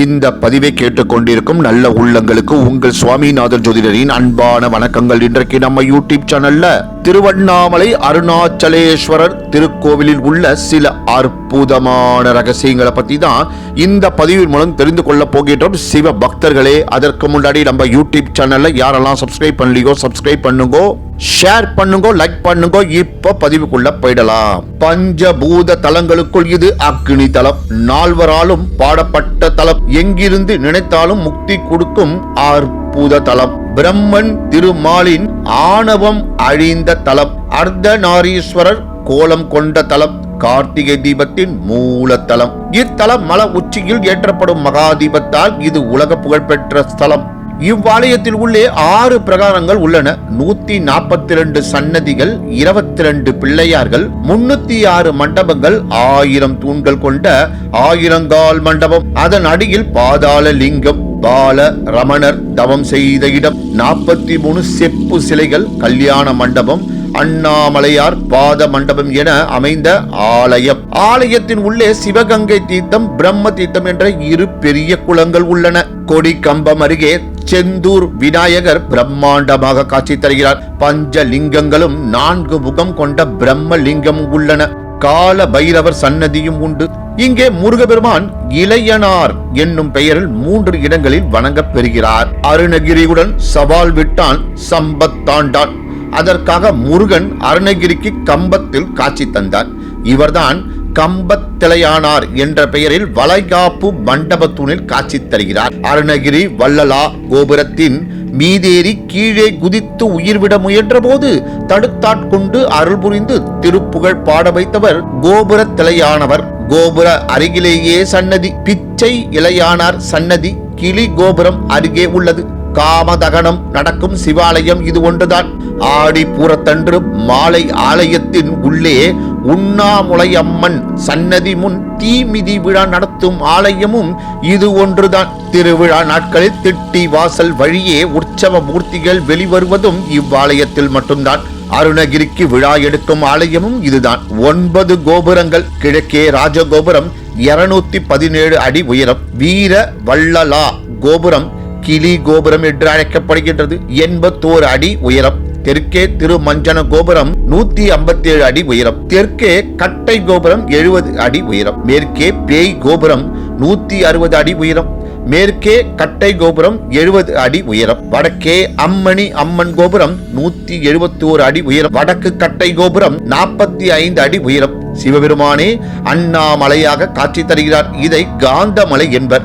இந்த பதிவை கேட்டுக்கொண்டிருக்கும் நல்ல உள்ளங்களுக்கு உங்கள் சுவாமிநாதன் ஜோதிடரின் அன்பான வணக்கங்கள் இன்றைக்கு நம்ம யூடியூப் சேனல்ல திருவண்ணாமலை அருணாச்சலேஸ்வரர் திருக்கோவிலில் உள்ள சில அற்புதமான ரகசியங்களை பத்தி தான் இந்த பதிவின் மூலம் தெரிந்து கொள்ள போகின்றோம். சிவ பக்தர்களே அதற்கு முன்னாடி நம்ம யூடியூப் சேனல்ல யாரெல்லாம் சப்ஸ்கிரைப் பண்ணலையோ சப்ஸ்கிரைப் பண்ணுங்க ஷேர் பண்ணுங்க லைக் பண்ணுங்க இப்ப பதிவுக்குள்ள போயிடலாம். பஞ்சபூத தலங்களுக்குள் இது அக்னி தலம். நால்வராலும் பாடப்பட்ட தலம். எங்கிருந்து நினைத்தாலும் முக்தி கொடுக்கும் அற்புத தலம். பிரம்மன் திருமாலின் ஆணவம் அழிந்த தலம். அர்த்தநாரீஸ்வரர் கோலம் கொண்ட தலம். கார்த்திகை தீபத்தின் மூலத்தலம் இத்தலம் மல உச்சியில் ஏற்றப்படும் மகா தீபத்தால் இது உலக புகழ்பெற்ற ஸ்தலம். இவ்வாலயத்தில் உள்ளே ஆறு பிரகாரங்கள் உள்ளன. நூத்தி நாற்பத்தி ரெண்டு சன்னதிகள் இருபத்தி ரெண்டு பிள்ளையார்கள் முன்னூத்தி ஆறு மண்டபங்கள் ஆயிரம் தூண்கள் கொண்ட ஆயிரங்கால் மண்டபம். அதன் அடியில் பாதாள லிங்கம் பால ரமணர் தவம் செய்த இடம். நாற்பத்தி மூணு செப்பு சிலைகள் கல்யாண மண்டபம் அண்ணாமலையார் பாத மண்டபம் என அமைந்த ஆலயம். ஆலயத்தின் உள்ளே சிவகங்கை தீர்த்தம் பிரம்ம தீர்த்தம் என்ற இரு பெரிய குளங்கள் உள்ளன. கொடி கம்பம் அருகே செந்தூர் விநாயகர் பிரம்மாண்டமாக காட்சி தருகிறார். பஞ்ச லிங்கங்களும் நான்கு முகம் கொண்ட பிரம்ம லிங்கம் உள்ளன. கால பைரவர் சன்னதியும் உண்டு. இங்கே முருகபெருமான் இளையனார் என்னும் பெயரில் மூன்று இடங்களில் வணங்கப் பெறுகிறார். அருணகிரியுடன் சவால் விட்டான் சம்பத்தாண்டான் அதற்காக முருகன் அருணகிரிக்கு கம்பத்தில் காட்சி தந்தார். இவர்தான் கம்பத்திளையானார் என்ற பெயரில் வளைகாப்பு மண்டபத்தூணில் காட்சி தருகிறார். அருணகிரி வள்ளலா கோபுரத்தின் மீதேறி கீழே குதித்து உயிர்விட முயன்ற போது தடுத்தாட்கொண்டு அருள் புரிந்து திருப்புகழ் பாட வைத்தவர் கோபுர திளையானவர் கோபுர அருகிலேயே சன்னதி பிச்சை இளையானார் சன்னதி கிளி கோபுரம் அருகே உள்ளது. காமதகனம் நடக்கும் சிவாலயம் இது ஒன்றுதான். ஆடி பூரத்தன்று மாலை ஆலயத்தின் உள்ளே உண்ணாமுலையம்மன் சன்னதி முன் தீமிதி விழா நடத்தும் ஆலயமும் இது ஒன்றுதான். திருவிழா நாட்களில் திட்டி வாசல் வழியே உற்சவ மூர்த்திகள் வெளிவருவதும் இவ்வாலயத்தில் மட்டும்தான். அருணகிரிக்கு விழா எடுக்கும் ஆலயமும் இதுதான். ஒன்பது கோபுரங்கள் கிழக்கே ராஜகோபுரம் இருநூத்தி பதினேழு அடி உயரம் வீர வள்ளலா கோபுரம் கிளி கோபுரம் என்று அழைக்கப்படுகின்றது. எண்பத்தோரு அடி உயரம். தெற்கே திருமஞ்சன கோபுரம் நூத்தி ஐம்பத்தி ஏழு அடி உயரம். தெற்கே கட்டை கோபுரம் எழுபது அடி உயரம். மேற்கே பேய் கோபுரம் நூத்தி அறுபது அடி உயரம். மேற்கே கட்டை கோபுரம் எழுபது அடி உயரம். வடக்கே அம்மணி அம்மன் கோபுரம் நூத்தி எழுபத்தி ஓரு அடி உயரம். வடக்கு கட்டை கோபுரம் நாற்பத்தி ஐந்து அடி உயரம். சிவபெருமானே அண்ணாமலையாக காட்சி தருகிறார். இதை காந்தமலை என்பர்.